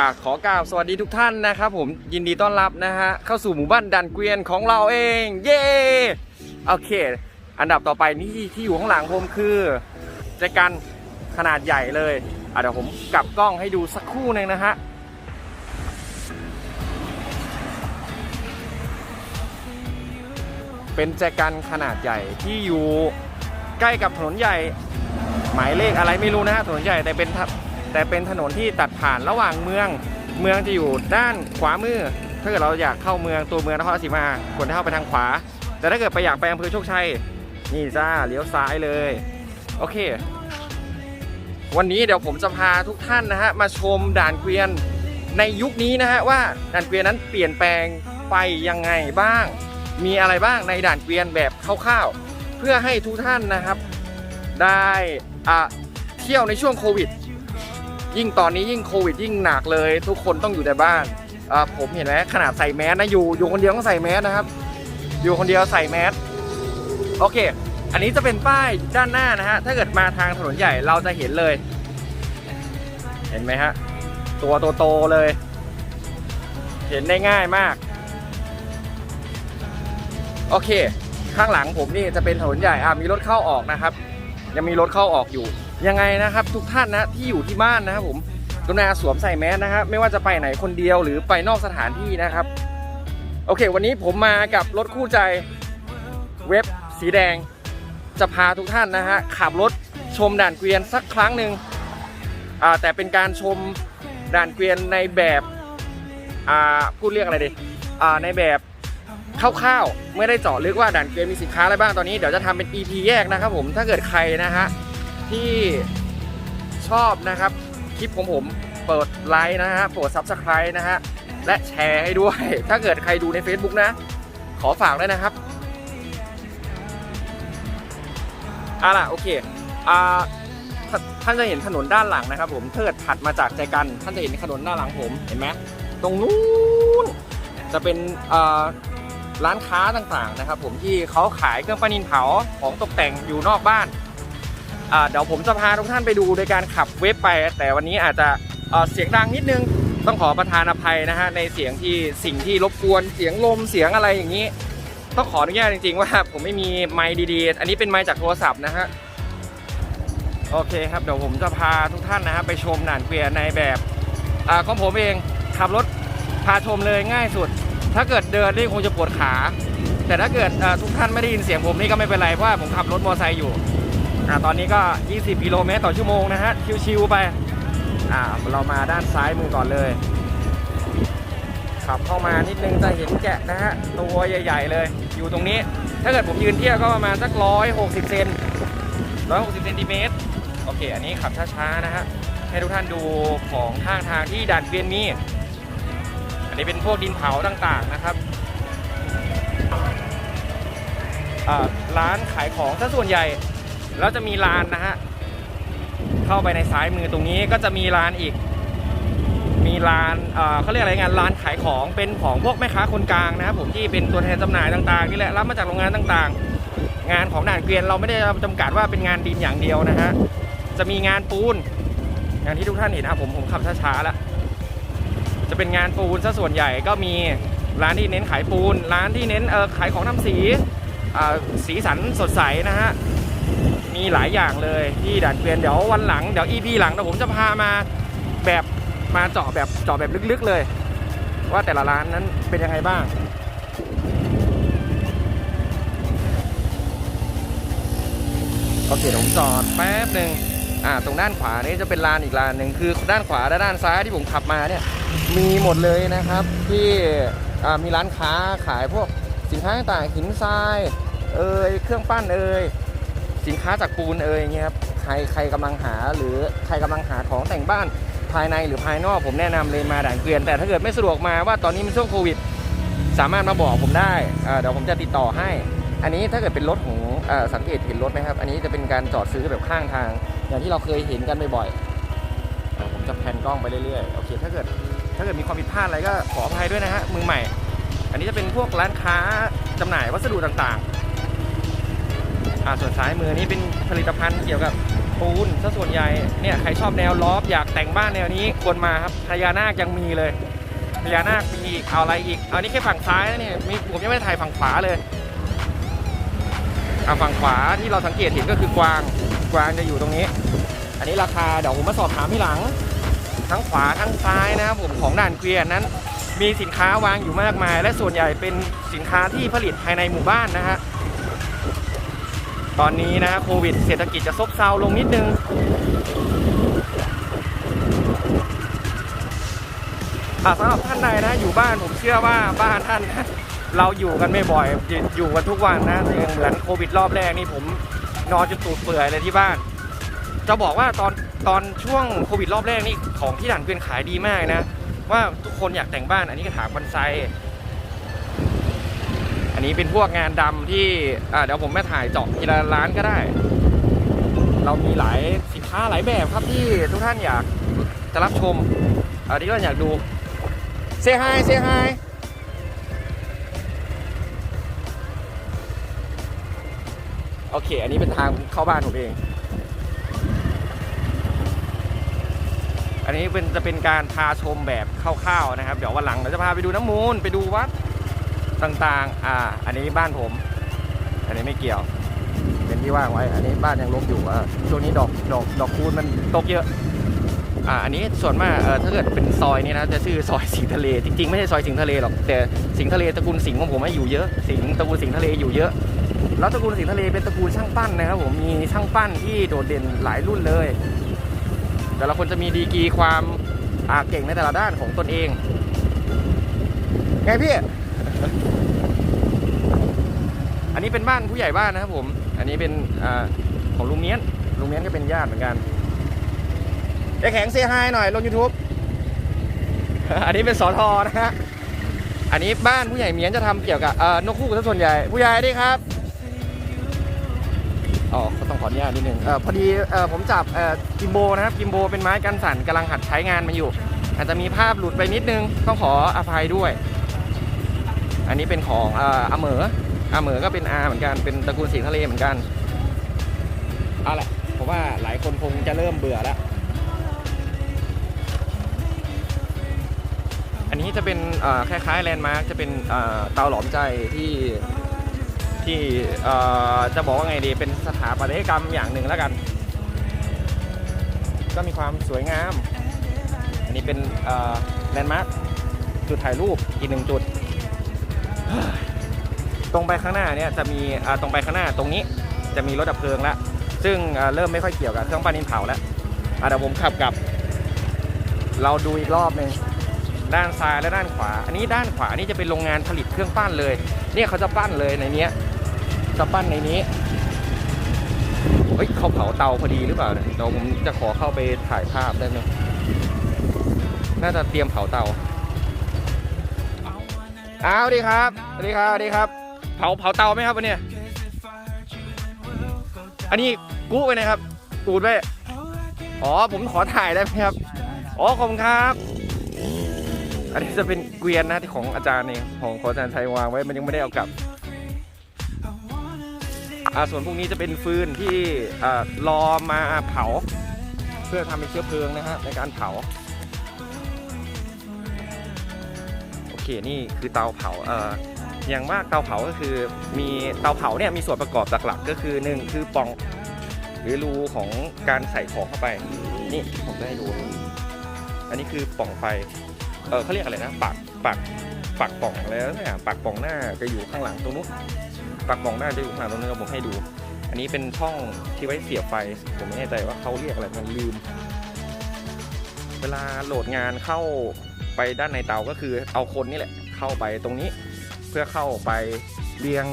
อะขอกล่าวสวัสดีทุกท่านนะครับผมยินดีต้อนรับนะฮะเข้าสู่หมู่บ้านดันเกวียนของเราเอง เย้โอเค อันดับต่อไปนี่ที่อยู่ข้างหลังผมคือแจกันขนาดใหญ่เลยอะเดี๋ยวผมกลับกล้องให้ดูสักครู่หนึ่งนะฮะเป็นแจกันขนาดใหญ่ที่อยู่ใกล้กับถนนใหญ่ หมายเลขอะไรไม่รู้นะฮะถนนใหญ่แต่เป็นทะ แต่เป็นถนนที่ตัดผ่านระหว่างเมือง เมืองจะอยู่ด้านขวามือ ถ้าเกิดเราอยากเข้าเมืองตัวเมืองนครราชสีมาควรจะเข้าไปทางขวา แต่ถ้าเกิดไปอยากไปอำเภอโชคชัยนี่จ้าเลี้ยวซ้ายเลย โอเค วันนี้เดี๋ยวผมจะพาทุกท่านนะฮะมาชมด่านเกวียนในยุคนี้นะฮะว่าด่านเกวียนนั้นเปลี่ยนแปลงไปยังไงบ้าง มีอะไรบ้างในด่านเกวียนแบบคร่าวๆ เพื่อให้ทุกท่านนะครับ ได้อะเที่ยวในช่วงโควิด ยิ่งตอนนี้ยิ่งโควิดยิ่งหนักเลย ทุกคนต้องอยู่แต่บ้านผมเห็นไหมขนาดใส่แมสนะอยู่อยู่คนเดียวต้องใส่แมสนะครับ อยู่คนเดียวใส่แมสโอเค อันนี้จะเป็นป้ายด้านหน้านะฮะถ้าเกิดมาทางถนนใหญ่เราจะเห็นเลย เห็นไหมฮะตัวโตๆเลย เห็นได้ง่ายมาก โอเค ข้างหลังผมนี่จะเป็นถนนใหญ่อะมีรถเข้าออกนะครับ ยังมีรถเข้าออกอยู่ ยังไงนะครับทุกท่านนะที่อยู่ที่บ้านนะครับผมกรุณาสวมใส่แมสนะครับไม่ว่าจะไปไหนคนเดียวหรือไปนอกสถานที่นะครับ โอเค วันนี้ผมมากับรถคู่ใจเว็บสีแดง จะพาทุกท่านนะฮะขับรถชมด่านเกวียนสักครั้งหนึ่งแต่เป็นการชมด่านเกวียนในแบบพูดเรียกอะไรดีในแบบคร่าวๆไม่ได้เจาะลึกว่าด่านเกวียนมีสินค้าอะไรบ้างตอนนี้เดี๋ยวจะทำเป็น EP แยกนะครับผมถ้าเกิดใครนะฮะ ที่ชอบนะครับ คลิปของผมเปิดไลค์นะฮะโปรด Subscribe นะฮะ และแชร์ให้ด้วย ถ้าเกิดใครดูใน Facebook นะ ขอฝากด้วยนะครับอะล่ะ โอเคอ่าท่านจะเห็นถนนด้านหลังนะครับ ผมเกิดถัดมาจากใจกัน ท่านจะเห็นถนนด้านหลังผมเห็นไหมตรงนู้นจะเป็นร้านค้าต่างๆนะครับ ผมที่เขาขายเครื่องประนินเผาของตกแต่งอยู่นอกบ้าน เดี๋ยวผมจะพาทุกท่านไปดูโดยการขับเว็บไป แต่วันนี้อาจจะเเสียงดังนิดนึงต้องขอประทานอภัยนะฮะในเสียงที่สิ่งที่รบกวนเสียงลมเสียงอะไรอย่างนี้ ต้องขออนุญาตจริง ๆ ว่าผมไม่มีไมค์ดีๆ อันนี้เป็นไมค์จากโทรศัพท์นะฮะโอเคครับเดี๋ยวผมจะพาทุกท่านนะฮะไปชมด่านเกวียนในแบบอของผมเองขับรถพาชมเลยง่ายสุด ถ้าเกิดเดินนี่คงจะปวดขา แต่ถ้าเกิดทุกท่านไม่ได้ยินเสียงผมนี่ก็ไม่เป็นไรเพราะว่าผมขับรถมอเตอร์ไซค์อยู่ อ่าตอนนี้ก็ 20 กิโลเมตรต่อชั่วโมงนะฮะ ชิวๆไป อ่า เรามาด้านซ้ายมือก่อนเลย ขับเข้ามานิดนึงจะเห็นแกะนะฮะ ตัวใหญ่ๆเลย อยู่ตรงนี้ ถ้าเกิดผมยืนเทียบก็ประมาณสักร้อยหกสิบเซนร้อยหกสิบเซนติเมตร โอเค อันนี้ขับช้าๆนะฮะ ให้ทุกท่านดูของข้างทางที่ด่านเกวียนมีอันนี้เป็นพวกดินเผาต่างๆนะครับอ่าร้านขายของถ้าส่วนใหญ่ แล้วจะมีร้านนะฮะ เข้าไปในซ้ายมือตรงนี้ก็จะมีร้านอีก มีร้านเขาเรียกอะไรงานร้านขายของเป็นของพวกแม่ค้าคนกลางนะครับผมที่เป็นตัวแทนจำหน่ายต่างๆนี่แหละรับมาจากโรงงานต่างๆ งานของด่านเกวียนเราไม่ได้จำกัดว่าเป็นงานดินอย่างเดียวนะฮะจะมีงานปูน อย่างที่ทุกท่านเห็นนะครับผมผมขับช้าๆแล้วจะเป็นงานปูนซะส่วนใหญ่ก็มีร้านที่เน้นขายปูน ร้านที่เน้นขายของทำสีสีสันสดใสนะฮะ มีหลายอย่างเลยที่ด่านเกวียนเดี๋ยววันหลังเดี๋ยว EP หลังเดี๋ยวผมจะพามาแบบมาเจาะแบบเจาะแบบลึกๆเลย ว่าแต่ละร้านนั้นเป็นยังไงบ้างโอเคผมจอดแป๊บหนึ่งอ่าตรงด้านขวานี่จะเป็นลานอีกลานหนึ่งคือด้านขวาและด้านซ้ายที่ผมขับมาเนี่ยมีหมดเลยนะครับที่อ่ามีร้านค้าขายพวกสินค้าต่างหินทรายเอ่ยเครื่องปั้นเอ่ย สินค้าจากปูนเอ่ยเงี้ยครับใครใครกำลังหาหรือใครกำลังหาของแต่งบ้านภายในหรือภายนอกผมแนะนำเลยมาด่านเกวียน แต่ถ้าเกิดไม่สะดวกมาว่าตอนนี้มันช่วงโควิด สามารถมาบอกผมได้เดี๋ยวผมจะติดต่อให้ อันนี้ถ้าเกิดเป็นรถของอสังเกตเห็นรถไหมครับ อันนี้จะเป็นการจอดซื้อแบบข้างทาง อย่างที่เราเคยเห็นกันบ่อยๆผมจะแพนกล้องไปเรื่อยๆโอเคถ้าเกิดถ้าเกิดมีความผิดพลาดอะไรก็ขออภัยด้วยนะฮะมือใหม่ อันนี้จะเป็นพวกร้านค้าจำหน่ายวัสดุต่างๆ อ่าส่วนซ้ายมือนี้เป็นผลิตภัณฑ์เกี่ยวกับปูนซะส่วนใหญ่เนี่ยใครชอบแนวลอฟอยากแต่งบ้านแนวนี้ควรมาครับพญานาคยังมีเลยพญานาคมีอีกเอาอะไรอีกเอานี่แค่ฝั่งซ้ายนะเนี่ยมีผมยังไม่ได้ถ่ายฝั่งขวาเลยเอาฝั่งขวาที่เราสังเกตเห็นก็คือกวางกวางจะอยู่ตรงนี้ อันนี้ราคาเดี๋ยวผมมาสอบถามที่หลัง ทั้งขวาทั้งซ้ายนะครับผมของด่านเกวียนนั้น มีสินค้าวางอยู่มากมาย และส่วนใหญ่เป็นสินค้าที่ผลิตภายในหมู่บ้านนะฮะ ตอนนี้นะโควิดเศรษฐกิจจะซบเซาลงนิดนึง สำหรับท่านใดนะอยู่บ้านผมเชื่อว่าบ้านท่านเราอยู่กันไม่บ่อย อยู่กันทุกวันนะยังหมือนโควิดรอบแรกนี่ผมนอนจนตูดเปื่อยเลยที่บ้าน จะบอกว่าตอนตอนช่วงโควิดรอบแรกนี่ของที่ด่านเกวียนขายดีมากนะ ว่าทุกคนอยากแต่งบ้านอันนี้กระถางบอนไซ อันนี้เป็นพวกงานดำที่เดี๋ยวผมไม่ถ่ายเจาะทีละร้านก็ได้ เรามีหลายสินค้าหลายแบบครับที่ทุกท่านอยากจะรับชมอันนี้ก็อยากดูเซฮายเซฮายโอเค อันนี้เป็นทางเข้าบ้านผมเอง อันนี้เป็นจะเป็นการพาชมแบบคร่าวๆนะครับ เดี๋ยววันหลังเราจะพาไปดูน้ำมูล ไปดูวัด ต่างๆ อ่า อันนี้บ้านผม อันนี้ไม่เกี่ยว เป็นที่ว่างไว้ อันนี้บ้านยังลบอยู่อะช่วงนี้ดอกดอกดอกคูณมันตกเยอะ อ่า อันนี้ส่วนมาก เออถ้าเกิดเป็นซอยนี้นะ จะชื่อซอยสิงทะเล จริงๆ ไม่ใช่ซอยสิงทะเลหรอก แต่สิงทะเลตระกูลสิงของผมอะอยู่เยอะ สิงตระกูลสิงทะเลอยู่เยอะ แล้วตระกูลสิงทะเลเป็นตระกูลช่างปั้นนะครับผม มีช่างปั้นที่โดดเด่นหลายรุ่นเลย แต่ละคนจะมีดีกรีความอาเก่งในแต่ละด้านของตนเอง ไงพี่ อันนี้เป็นบ้านผู้ใหญ่บ้านนะครับผม อันนี้เป็นอของลุงเมียน ลุงเมียนก็เป็นญาติเหมือนกันเด็กแข็งเซฮายหน่อยลง YouTube อันนี้เป็นสอทอนะฮะ อันนี้บ้านผู้ใหญ่เมียนจะทำเกี่ยวกับนกคู่ซะส่วนใหญ่ ผู้ใหญ่ดีครับ อ๋อก็ต้องขออนุญาตนิดนึงอพอดีอผมจับกิมโบนะครับ กิมโบเป็นไม้กันสั่นกำลังหัดใช้งานมาอยู่ อาจจะมีภาพหลุดไปนิดนึง ต้องขออภัยด้วย อันนี้เป็นของอ่ออาเหมอ อาเหมือก็เป็นอาเหมือนกัน เป็นตระกูลสีทะเลเหมือนกันเอาละผมว่าหลายคนคงจะเริ่มเบื่อแล้ว อันนี้จะเป็นคล้ายๆแลนด์มาร์กจะเป็นเตาหลอมใจที่ที่จะบอกว่าไงดี เป็นสถาปัตยกรรมอย่างหนึ่งแล้วกัน ก็มีความสวยงาม อันนี้เป็นแลนด์มาร์กจุดถ่ายรูปอีกหนึ่งจุด ตรงไปข้างหน้าเนี่ยจะมีตรงไปข้างหน้าตรงนี้จะมีรถดับเพลิงล้วซึ่งเริ่มไม่ค่อยเกี่ยวกับเครื่องปั้นดินเผาแล้วอะเดี๋ยวผมขับกลับ เราดูอีกรอบหนึ่งด้านซ้ายและด้านขวา อันนี้ด้านขวานี่จะเป็นโรงงานผลิตเครื่องปั้นเลยเนี่ยเขาจะปั้นเลยในเนี้ยจะปั้นในนี้เฮ้ยเขาเผาเตาพอดีหรือเปล่าเนี่ยเดี๋ยวผมจะขอเข้าไปถ่ายภาพได้ไหมน่าจะเตรียมเผาเตาอ้าดีครับสวัสดีครับสวัสดีครับ เผาเผาเตาไหมครับวันนี้อันนี้กู้ไปนะครับกูดไว้อ๋อผมขอถ่ายได้ไหมครับ อ๋อขอบคุณครับ อันนี้จะเป็นเกวียนนะที่ของอาจารย์เองของของอาจารย์ชัยวางไว้มันยังไม่ได้เอากลับอ่าส่วนพวกนี้จะเป็นฟืนที่อ่ารอมาเผา เพื่อทำเป็นเชื้อเพลิงนะฮะในการเผาโอเคนี่คือเตาเผาเอ่อ อย่างมากเตาเผาก็คือมีเตาเผาเนี่ยมีส่วนประกอบหลักๆก็คือหนึ่งคือปล่องหรือรูของการใส่ของเข้าไปนี่ผมจะให้ดู อันนี้คือปล่องไฟเออเขาเรียกอะไรนะปากปากปากปล่องอะไรสักอย่างปากปล่องหน้าจะอยู่ข้างหลังตรงนู้นปากปล่องหน้าจะอยู่ข้างหลังตรงนู้นผมให้ดู อันนี้เป็นช่องที่ไว้เสียบไฟ ผมไม่แน่ใจว่าเขาเรียกอะไรมันลืม เวลาโหลดงานเข้าไปด้านในเตาก็คือเอาคนนี่แหละ เข้าไปตรงนี้ เพื่อเข้าไปเรียง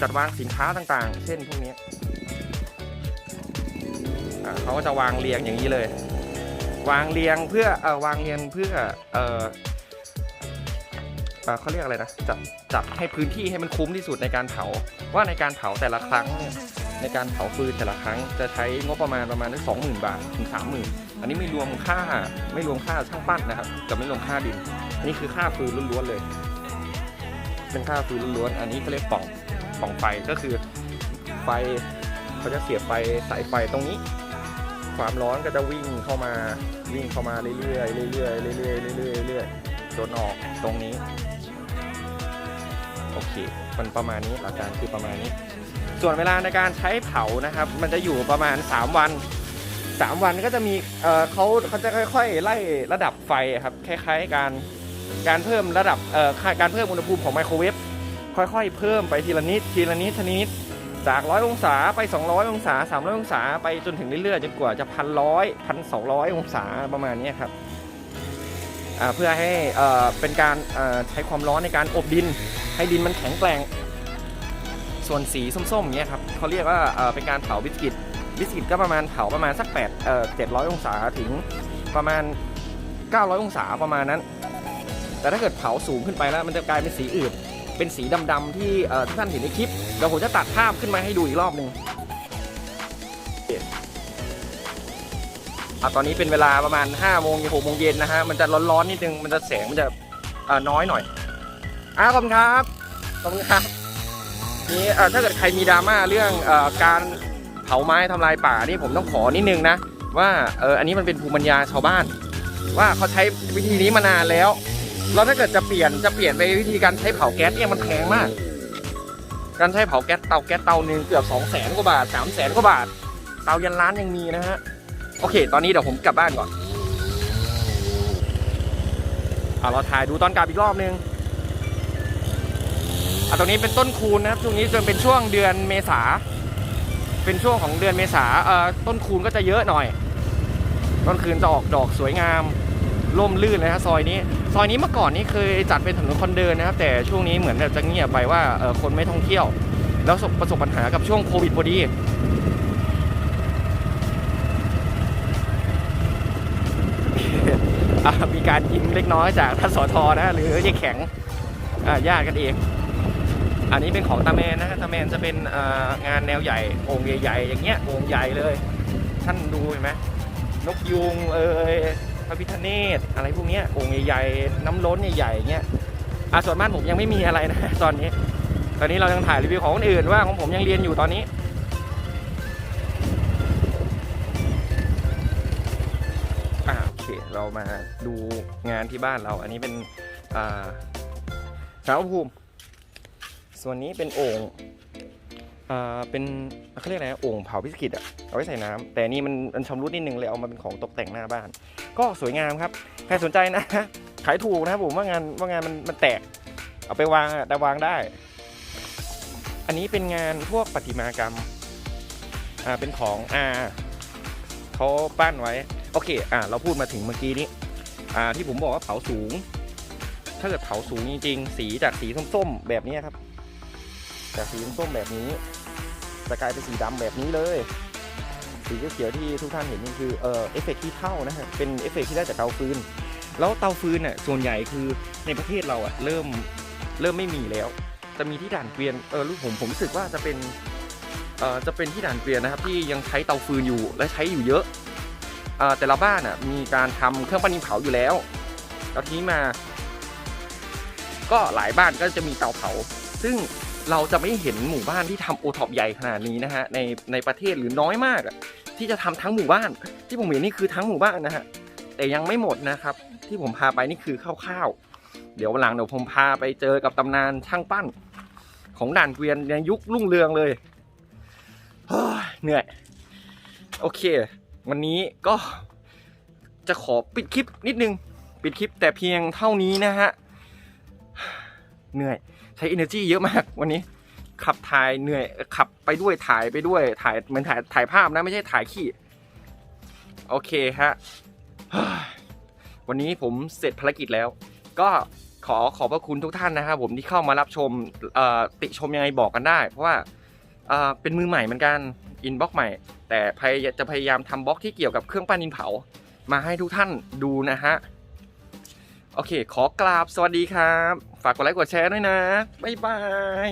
จัดวางสินค้าต่างๆ เช่นพวกนี้เขาก็จะวางเรียงอย่างนี้เลย วางเรียงเพื่อเออวางเรียงเพื่อเออเอ่อเขาเรียกอะไรนะจัดจัดให้พื้นที่ให้มันคุ้มที่สุดในการเผาว่าในการเผาแต่ละครั้งเนี่ยในการเผาฟืนแต่ละครั้งจะใช้งบประมาณประมาณสองหมื่นบาทถึงสามหมื่นอันนี้ไม่รวมค่าไม่รวมค่าช่างปั้นนะครับกับไม่รวมค่าดิน อันนี้คือค่าฟืนล้วนๆเลย เป็นค่าฟืนล้วนอันนี้เขาเรียกป่องป่องไฟก็คือไฟเขาจะเสียบไฟสายไฟตรงนี้ ความร้อนก็จะวิ่งเข้ามาวิ่งเข้ามาเรื่อยๆเรื่อยๆเรื่อยๆเรื่อยๆเรื่อยๆจนออกตรงนี้โอเคมันประมาณนี้หลักการคือประมาณนี้ ส่วนเวลาในการใช้เผานะครับ มันจะอยู่ประมาณ 3 วัน 3 วันก็จะมีเเขาเขาจะค่อย ๆ ไล่ระดับไฟครับคล้ายๆการ การเพิ่มระดับการเพิ่มอุณหภูมิของไมโครเวฟค่อยๆ เพิ่มไปทีละนิดทีละนิดทีละนิดจากร้อยองศาไป 200 องศา 300 องศา ไปจนถึงเรื่อยๆจนกว่าจะพันร้อยพันสองร้อยองศาประมาณนี้ครับเพื่อให้เอ่อเป็นการใช้ความร้อนในการอบดิน ให้ดินมันแข็งแกร่งส่วนสีส้มๆเนี้ยครับเขาเรียกว่าเป็นการเผาบิสกิตบิสกิตก็ประมาณเผาประมาณสัก8เอ่อ700องศาถึงประมาณ 900 องศาประมาณนั้น แต่ถ้าเกิดเผาสูงขึ้นไปแล้วมันจะกลายเป็นสีอื่น เป็นสีดำๆที่เอ่ทุกท่านเห็นในคลิปเดี๋ยวผมจะตัดภาพขึ้นมาให้ดูอีกรอบหนึ่งอะตอนนี้เป็นเวลาประมาณ5โมง6โมงเย็นนะฮะ มันจะร้อนๆนิดนึง มันจะแสงมันจะน้อยหน่อยอะขอบคุณครับ ขอบคุณครับ นี่ถ้าเกิดใครมีดราม่าเรื่องอการเผาไม้ทำลายป่านี่ผมต้องขอนิดนึงนะ ว่าเอออันนี้มันเป็นภูมิปัญญาชาวบ้าน ว่าเขาใช้วิธีนี้มานานแล้ว แล้วถ้าเกิดจะเปลี่ยนจะเปลี่ยนไปวิธีการใช้เผาแก๊สเนี่ยมันแพงมาก การใช้เผาแก๊สเตาแก๊สเตาหนึ่งเกือบ2 0 0แสนกว่าบาท3 0 0แสนกว่าบาท เตายันล้านยังมีนะฮะ โอเค ตอนนี้เดี๋ยวผมกลับบ้านก่อนเอาเราถ่ายดูตอนกลับอีกรอบนึงอะตรงนี้เป็นต้นคูณนะครับช่วงนี้จะเป็นช่วงเดือนเมษา เป็นช่วงของเดือนเมษาเอ่อต้นคูณก็จะเยอะหน่อย ต้นคูณจะออกดอกสวยงาม ร่มรื่นเลยครับซอยนี้ ซอยนี้เมื่อก่อนนี้เคยจัดเป็นถนนคนเดินนะครับ แต่ช่วงนี้เหมือนแบบจะเงียบไปว่าคนไม่ท่องเที่ยว แล้วประสบปัญหากับช่วงโควิดพอดีมีการยิ้มเล็กน้อยจากท่านสอทอนะหรือยายแข็งญาติกันเอง อันนี้เป็นของตาแมนนะฮะตาแมนจะเป็นงานแนวใหญ่องค์ใหญ่ๆอย่างเงี้ยองค์ใหญ่เลย ท่านดูเห็นไหมนกยูงเอ่ย ระพิฆเนศอะไรพวกนี้องค์ใหญ่ๆน้ำล้นใหญ่ๆอย่างเงี้ยอะส่วนบ้านผมยังไม่มีอะไรนะตอนนี้ ตอนนี้เรายังถ่ายรีวิวของคนอื่นว่าของผมยังเรียนอยู่ตอนนี้อ่าโอเคเรามาดูงานที่บ้านเรา อันนี้เป็นอ่าสารภูมิ ส่วนนี้เป็นโอ่งอ่าเป็นเขาเรียกอะไรนะโอ่งเผาบิสกิตอะเอาไว้ใส่น้ำแต่นนี่มันมันชำรุดนิดนึงเลยเอามาเป็นของตกแต่งหน้าบ้าน ก็สวยงามครับ ใครสนใจนะ ขายถูกนะครับผมว่างานว่างานมันมันแตก เอาไปวางอะแต่วางได้ อันนี้เป็นงานพวกประติมากรรมอ่าเป็นของอาเขาปั้นไว้ โอเคอ่าเราพูดมาถึงเมื่อกี้นี้อ่าที่ผมบอกว่าเผาสูง ถ้าเกิดเผาสูงจริงๆ สีจากสีส้มๆแบบนี้ครับ จากสีส้มๆแบบนี้จะกลายเป็นสีดำแบบนี้เลย สีเขียวๆที่ทุกท่านเห็นนี่คือเอ่อเอฟเฟกต์ที่เท่านะฮะเป็นเอฟเฟกต์ที่ได้จากเตาฟืนแล้วเตาฟืนเนี่ยส่วนใหญ่คือในประเทศเราอะเริ่มเริ่มไม่มีแล้ว จะมีที่ด่านเกวียนเออรู้ผมผมรู้สึกว่าจะเป็นเอ่อจะเป็นที่ด่านเกวียนนะครับ ที่ยังใช้เตาฟืนอยู่และใช้อยู่เยอะเอ่อแต่ละบ้านอะมีการทำเครื่องปั้นดินเผาอยู่แล้วแล้วทีนี้มา ก็หลายบ้านก็จะมีเตาเผา ซึ่ง เราจะไม่เห็นหมู่บ้านที่ทำโอท็อปใหญ่ขนาดนี้นะฮะในในประเทศหรือน้อยมากอะที่จะทำทั้งหมู่บ้าน ที่ผมเห็นนี่คือทั้งหมู่บ้านนะฮะแต่ยังไม่หมดนะครับ ที่ผมพาไปนี่คือคร่าวๆเดี๋ยววันหลังเดี๋ยวผมพาไปเจอกับตำนานช่างปั้น ของด่านเกวียนในยุครุ่งเรืองเลยเฮ้ยเหนื่อย โอเค วันนี้ก็จะขอปิดคลิปนิดนึง ปิดคลิปแต่เพียงเท่านี้นะฮะ เหนื่อย ช้ energy เยอะมากวันนี้ ขับถ่ายเหนื่อยขับไปด้วยถ่ายไปด้วยถ่ายเหมือนถ่ายถ่ายภาพนะไม่ใช่ถ่ายขี้โอเคฮะวันนี้ผมเสร็จภารกิจแล้ว ก็ขอขอบพระคุณทุกท่านนะครับผมที่เข้ามารับชมติชมยังไงบอกกันได้ เพราะว่าเอ่อเป็นมือใหม่เหมือนกันอินบ็อกใหม่ แต่พยจะพยายามทำบล็อกที่เกี่ยวกับเครื่องปั้นดินเผา มาให้ทุกท่านดูนะฮะ โอเค ขอกราบสวัสดีครับ ฝากกดไลค์กดแชร์ด้วยนะ บ๊ายบาย